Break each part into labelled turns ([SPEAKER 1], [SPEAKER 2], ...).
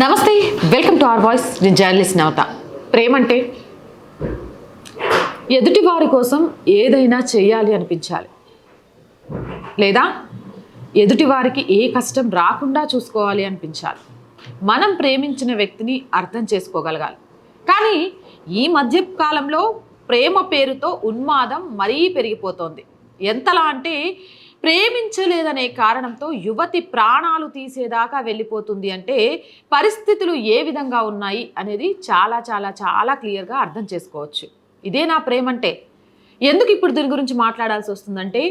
[SPEAKER 1] నమస్తే welcome to our voice నేను journalist Navatha. ప్రేమ అంటే ఎదుటి వారి కోసం ఏదైనా చేయాలి అనిపించాలి. లేదా ఎదుటి వారికి ఏ కష్టం రాకుండా చూసుకోవాలి అనిపించాలి. మనం ప్రేమించిన వ్యక్తిని అర్థం చేసుకోగలగాలి. కానీ ఈ మధ్య కాలంలో ప్రేమ పేరుతో ఉన్మాదం మరీ పెరిగిపోతోంది. ఎంతలా అంటే ప్రేమించలేదనే కారణంతో యువతి ప్రాణాలు తీసేదాకా వెళ్ళిపోతుంది అంటే పరిస్థితులు ఏ విధంగా ఉన్నాయి అనేది చాలా చాలా చాలా క్లియర్గా అర్థం చేసుకోవచ్చు. ఇదే నా ప్రేమ అంటే ఎందుకు ఇప్పుడు దీని గురించి మాట్లాడాల్సి వస్తుందంటే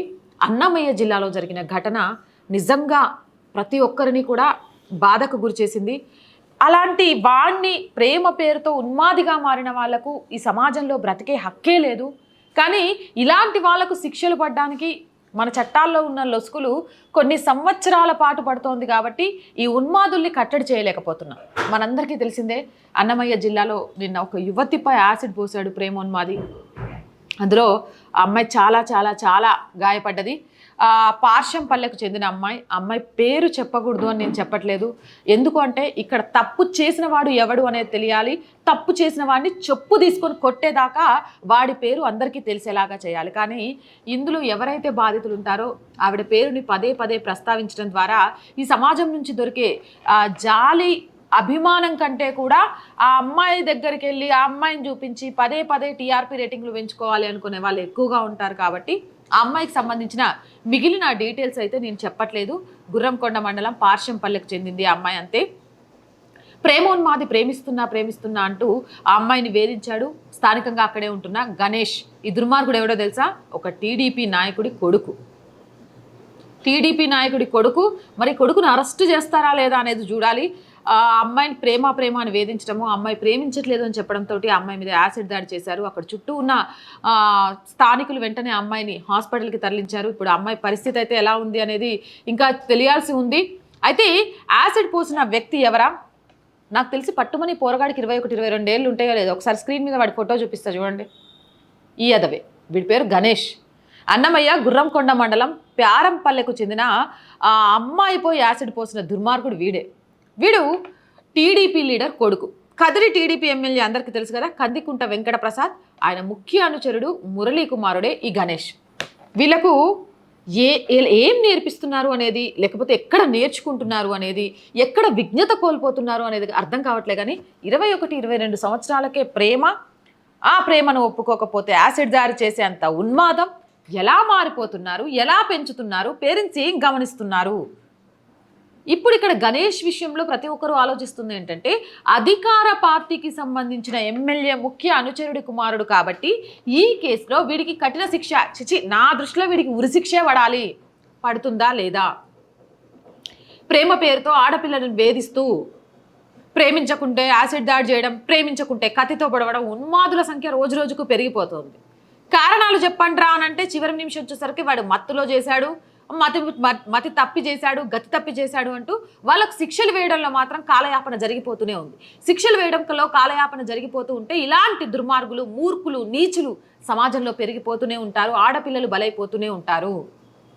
[SPEAKER 1] అన్నమయ్య జిల్లాలో జరిగిన ఘటన నిజంగా ప్రతి ఒక్కరిని కూడా బాధకు గురిచేసింది అలాంటి వాణ్ణి ప్రేమ పేరుతో ఉన్మాదిగా మారిన వాళ్ళకు ఈ సమాజంలో బ్రతికే హక్కే లేదు. కానీ ఇలాంటి వాళ్ళకు శిక్షలు పడడానికి మన చట్టాల్లో ఉన్న లొసుకులు కొన్ని సంవత్సరాల పాటు పడుతోంది కాబట్టి ఈ ఉన్మాదుల్ని కట్టడి చేయలేకపోతున్నాం. మనందరికీ తెలిసిందే అన్నమయ్య జిల్లాలో నిన్న ఒక యువతిపై యాసిడ్ పోసాడు ప్రేమోన్మాది. అందులో ఆ అమ్మాయి చాలా చాలా చాలా గాయపడ్డది. పార్శంపల్లెకు చెందిన అమ్మాయి అమ్మాయి పేరు చెప్పకూడదు అని నేను చెప్పట్లేదు. ఎందుకు అంటే ఇక్కడ తప్పు చేసిన వాడు ఎవడు అనేది తెలియాలి. తప్పు చేసిన వాడిని చెప్పు తీసుకొని కొట్టేదాకా వాడి పేరు అందరికీ తెలిసేలాగా చేయాలి. కానీ ఇందులో ఎవరైతే బాధితులు ఉంటారో ఆవిడ పేరుని పదే పదే ప్రస్తావించడం ద్వారా ఈ సమాజం నుంచి దొరికే జాలి అభిమానం కంటే కూడా ఆ అమ్మాయి దగ్గరికి వెళ్ళి ఆ అమ్మాయిని చూపించి పదే పదే టీఆర్పీ రేటింగ్లు పెంచుకోవాలి అనుకునే వాళ్ళు ఎక్కువగా ఉంటారు కాబట్టి ఆ అమ్మాయికి సంబంధించిన మిగిలిన డీటెయిల్స్ అయితే నేను చెప్పట్లేదు. గుర్రంకొండ మండలం పార్శంపల్లెకు చెందింది ఆ అమ్మాయి అంతే. ప్రేమోన్మాది ప్రేమిస్తున్నా ప్రేమిస్తున్నా అంటూ ఆ అమ్మాయిని వేధించాడు. స్థానికంగా అక్కడే ఉంటున్న గణేష్. ఈ దుర్మార్గుడు ఎవడో తెలుసా? ఒక టీడీపీ నాయకుడి కొడుకు. టీడీపీ నాయకుడి కొడుకు. మరి కొడుకును అరెస్ట్ చేస్తారా లేదా అనేది చూడాలి. అమ్మాయిని ప్రేమ ప్రేమ అని వేధించడము అమ్మాయి ప్రేమించట్లేదు అని చెప్పడంతో అమ్మాయి మీద యాసిడ్ దాడి చేశారు. అక్కడ చుట్టూ ఉన్న స్థానికులు వెంటనే అమ్మాయిని హాస్పిటల్కి తరలించారు. ఇప్పుడు అమ్మాయి పరిస్థితి అయితే ఎలా ఉంది అనేది ఇంకా తెలియాల్సి ఉంది. అయితే యాసిడ్ పోసిన వ్యక్తి ఎవరా? నాకు తెలిసి పట్టుమని పోరగాడికి ఇరవై ఒకటి ఇరవై రెండు ఏళ్ళు ఉంటాయో లేదో. ఒకసారి స్క్రీన్ మీద వాడి ఫోటో చూపిస్తా చూడండి. ఈ అదవే. వీడి పేరు గణేష్. అన్నమయ్య గుర్రంకొండ మండలం ప్యారంపల్లెకు చెందిన ఆ అమ్మాయిపై యాసిడ్ పోసిన దుర్మార్గుడు వీడే. వీడు టీడీపీ లీడర్ కొడుకు. కదిరి టీడీపీ ఎమ్మెల్యే అందరికీ తెలుసు కదా కందికుంట వెంకట ప్రసాద్ ఆయన ముఖ్య అనుచరుడు మురళీ కుమారుడే ఈ గణేష్. వీళ్ళకు ఏ ఏం నేర్పిస్తున్నారు అనేది లేకపోతే ఎక్కడ నేర్చుకుంటున్నారు అనేది ఎక్కడ విజ్ఞత కోల్పోతున్నారు అనేది అర్థం కావట్లే కానీ ఇరవై ఒకటి ఇరవై రెండు సంవత్సరాలకే ప్రేమ ఆ ప్రేమను ఒప్పుకోకపోతే యాసిడ్ దారి చేసే అంత ఉన్మాదం ఎలా మారిపోతున్నారు ఎలా పెంచుతున్నారు పేరెంట్స్ ఏం గమనిస్తున్నారు? ఇప్పుడు ఇక్కడ గణేష్ విషయంలో ప్రతి ఒక్కరూ ఆలోచిస్తుంది ఏంటంటే అధికార పార్టీకి సంబంధించిన ఎమ్మెల్యే ముఖ్య అనుచరుడి కుమారుడు కాబట్టి ఈ కేసులో వీడికి కఠిన శిక్ష. చిచి నా దృష్టిలో వీడికి ఉరిశిక్షే పడాలి. పడుతుందా లేదా? ప్రేమ పేరుతో ఆడపిల్లలను వేధిస్తూ ప్రేమించకుంటే యాసిడ్ దాడి చేయడం ప్రేమించకుంటే కత్తితో పొడవడం ఉన్మాదుల సంఖ్య రోజు రోజుకు పెరిగిపోతుంది. కారణాలు చెప్పండి రా అనంటే చివరి నిమిషం వచ్చేసరికి వాడు మత్తులో చేశాడు. మతి మతి తప్పి చేశాడు గతి తప్పి చేశాడు అంటూ వాళ్ళకు శిక్షలు వేయడంలో మాత్రం కాలయాపన జరిగిపోతూనే ఉంది. శిక్షలు వేయడంలో కాలయాపన జరిగిపోతూ ఉంటే ఇలాంటి దుర్మార్గులు మూర్ఖులు నీచులు సమాజంలో పెరిగిపోతూనే ఉంటారు ఆడపిల్లలు బలైపోతూనే ఉంటారు.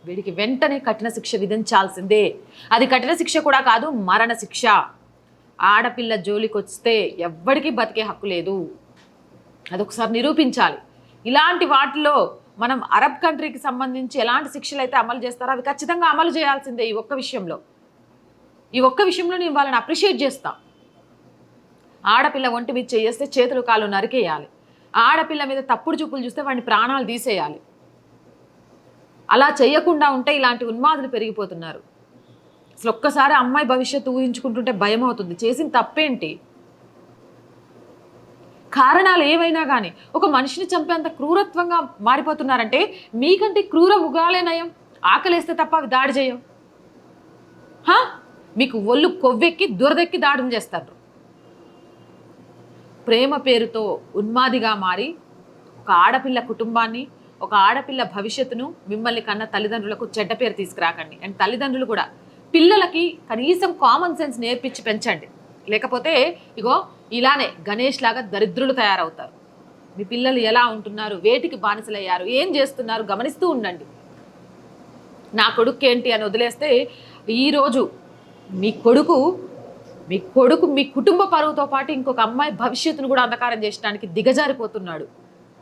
[SPEAKER 1] వీడికి వెంటనే కఠిన శిక్ష విధించాల్సిందే. అది కఠిన శిక్ష కూడా కాదు మరణ శిక్ష. ఆడపిల్ల జోలికి వస్తే ఎవ్వడికి బతికే హక్కు లేదు. అదొకసారి నిరూపించాలి. ఇలాంటి వాటిలో మనం అరబ్ కంట్రీకి సంబంధించి ఎలాంటి శిక్షలు అయితే అమలు చేస్తారో అవి ఖచ్చితంగా అమలు చేయాల్సిందే ఈ ఒక్క విషయంలో. ఈ ఒక్క విషయంలో నేను వాళ్ళని అప్రిషియేట్ చేస్తా. ఆడపిల్ల ఒంటి మీద చేస్తే చేతులు కాళ్ళు నరికేయాలి. ఆడపిల్ల మీద తప్పుడు చూపులు చూస్తే వాడిని ప్రాణాలు తీసేయాలి. అలా చేయకుండా ఉంటే ఇలాంటి ఉన్మాదులు పెరిగిపోతున్నారు. అసలు ఒక్కసారి అమ్మాయి భవిష్యత్తు ఊహించుకుంటుంటే భయం అవుతుంది చేసిన తప్పేంటి? కారణాలు ఏవైనా కానీ ఒక మనిషిని చంపేంత క్రూరత్వంగా మారిపోతున్నారంటే మీకంటే క్రూర ముగాలే నయం. ఆకలేస్తే తప్ప అవి దాడి చేయం హా? మీకు ఒళ్ళు కొవ్వెక్కి దురదెక్కి దాడులు చేస్తారు. ప్రేమ పేరుతో ఉన్మాదిగా మారి ఒక ఆడపిల్ల కుటుంబాన్ని ఒక ఆడపిల్ల భవిష్యత్తును మిమ్మల్ని కన్న తల్లిదండ్రులకు చెడ్డ పేరు తీసుకురాకండి. అండ్ తల్లిదండ్రులు కూడా పిల్లలకి కనీసం కామన్ సెన్స్ నేర్పించి పెంచండి. లేకపోతే ఇగో ఇలానే గణేష్ లాగా దరిద్రులు తయారవుతారు. మీ పిల్లలు ఎలా ఉంటున్నారు? వేటికి బానిసలయ్యారు? ఏం చేస్తున్నారు? గమనిస్తూ ఉండండి. నా కొడుకు ఏంటి అని వదిలేస్తే ఈరోజు మీ కొడుకు మీ కొడుకు మీ కుటుంబ పరువుతో పాటు ఇంకొక అమ్మాయి భవిష్యత్తును కూడా అంధకారం చేసడానికి దిగజారిపోతున్నాడు.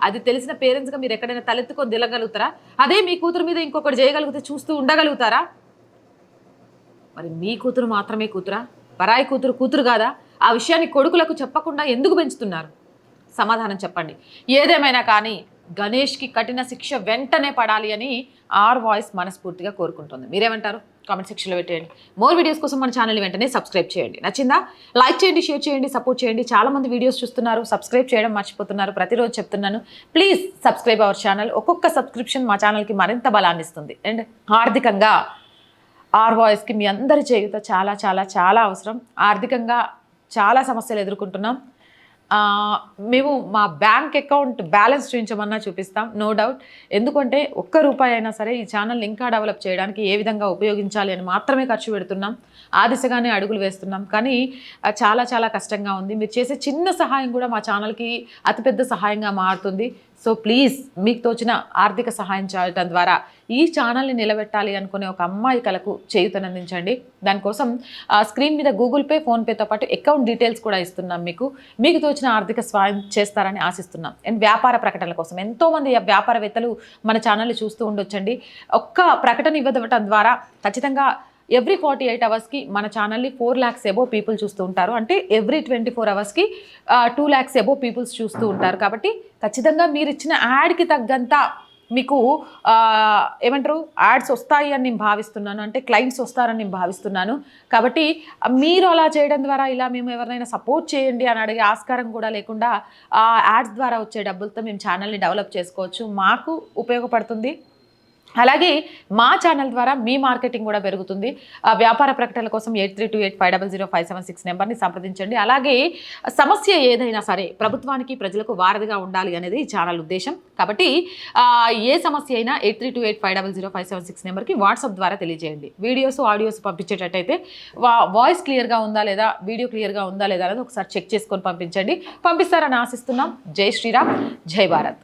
[SPEAKER 1] అది తెలిసిన పేరెంట్స్గా మీరు ఎక్కడైనా తలెత్తుకొని దిలగలుగుతారా అదే మీ కూతురు మీద ఇంకొకటి చేయగలిగితే చూస్తూ ఉండగలుగుతారా? మరి మీ కూతురు మాత్రమే కూతురా? పరాయి కూతురు కూతురు కాదా? ఆ విషయాన్ని కొడుకులకు చెప్పకుండా ఎందుకు పెంచుతున్నారు? సమాధానం చెప్పండి. ఏదేమైనా కానీ గణేష్కి కఠిన శిక్ష వెంటనే పడాలి అని ఆర్ వాయిస్ మనస్ఫూర్తిగా కోరుకుంటుంది. మీరేమంటారు? కామెంట్ సెక్షన్లో పెట్టేయండి. మోర్ వీడియోస్ కోసం మన ఛానల్ వెంటనే సబ్స్క్రైబ్ చేయండి. నచ్చిందా? లైక్ చేయండి షేర్ చేయండి సపోర్ట్ చేయండి. చాలామంది వీడియోస్ చూస్తున్నారు సబ్స్క్రైబ్ చేయడం మర్చిపోతున్నారు. ప్రతిరోజు చెప్తున్నాను ప్లీజ్ సబ్స్క్రైబ్ అవర్ ఛానల్. ఒక్కొక్క సబ్స్క్రిప్షన్ మా ఛానల్కి మరింత బలాన్ని ఇస్తుంది. అండ్ ఆర్థికంగా ఆర్ వాయిస్కి మీ అందరి చేయుత చాలా చాలా చాలా అవసరం. ఆర్థికంగా చాలా సమస్యలు ఎదుర్కొంటున్నాం. మేము మా బ్యాంక్ అకౌంట్ బ్యాలెన్స్ చూపించమన్నా చూపిస్తాం నో డౌట్. ఎందుకంటే ఒక్క రూపాయి అయినా సరే ఈ ఛానల్ ఇంకా డెవలప్ చేయడానికి ఏ విధంగా ఉపయోగించాలి అని మాత్రమే ఖర్చు పెడుతున్నాం. ఆ దిశగానే అడుగులు వేస్తున్నాం. కానీ చాలా చాలా కష్టంగా ఉంది. మీరు చేసే చిన్న సహాయం కూడా మా ఛానల్కి అతిపెద్ద సహాయంగా మారుతుంది. సో ప్లీజ్ మీకు తోచిన ఆర్థిక సహాయం చేయటం ద్వారా ఈ ఛానల్ని నిలబెట్టాలి అనుకునే ఒక అమ్మాయి కలకు చేయుతనందించండి దానికోసం ఆ, స్క్రీన్ మీద గూగుల్ పే ఫోన్పేతో పాటు అకౌంట్ డీటెయిల్స్ కూడా ఇస్తున్నాం మీకు. మీకు తోచిన ఆర్థిక సహాయం చేస్తారని ఆశిస్తున్నాం. అండ్ వ్యాపార ప్రకటనల కోసం. ఎంతోమంది వ్యాపారవేత్తలు మన ఛానల్ని చూస్తూ ఉండొచ్చండి. ఒక్క ప్రకటన ఇవ్వడం ద్వారా ఖచ్చితంగా ఎవ్రీ ఫార్టీ ఎయిట్ అవర్స్కి మన ఛానల్ని ఫోర్ ల్యాక్స్ ఎబో పీపుల్ చూస్తూ ఉంటారు. అంటే ఎవ్రీ ట్వంటీ ఫోర్ అవర్స్కి టూ ల్యాక్స్ ఎబో పీపుల్స్ చూస్తూ ఉంటారు. కాబట్టి ఖచ్చితంగా మీరు ఇచ్చిన యాడ్కి తగ్గంత మీకు ఏమంటారు యాడ్స్ వస్తాయి అని నేను భావిస్తున్నాను. అంటే క్లయింట్స్ వస్తారని నేను భావిస్తున్నాను. కాబట్టి మీరు అలా చేయడం ద్వారా ఇలా మేము ఎవరినైనా సపోర్ట్ చేయండి అని అడిగే ఆస్కారం కూడా లేకుండా ఆ యాడ్స్ ద్వారా వచ్చే డబ్బులతో మేము ఛానల్ని డెవలప్ చేసుకోవచ్చు. మాకు ఉపయోగపడుతుంది. అలాగే మా ఛానల్ ద్వారా మీ మార్కెటింగ్ కూడా పెరుగుతుంది. వ్యాపార ప్రకటనల కోసం eight three two eight five double zero five seven six నెంబర్ని సంప్రదించండి. అలాగే సమస్య ఏదైనా సరే ప్రభుత్వానికి ప్రజలకు వారధిగా ఉండాలి అనేది ఈ ఛానల్ ఉద్దేశం. కాబట్టి ఏ సమస్య అయినా eight three two eight five double zero five seven six నెంబర్కి వాట్సాప్ ద్వారా తెలియజేయండి. వీడియోస్ ఆడియోస్ పంపించేటట్టయితే వా వాయిస్ క్లియర్గా ఉందా లేదా వీడియో క్లియర్గా ఉందా లేదా అనేది ఒకసారి చెక్ చేసుకొని పంపించండి. పంపిస్తారని ఆశిస్తున్నాం. జై శ్రీరామ్ జై భారత్.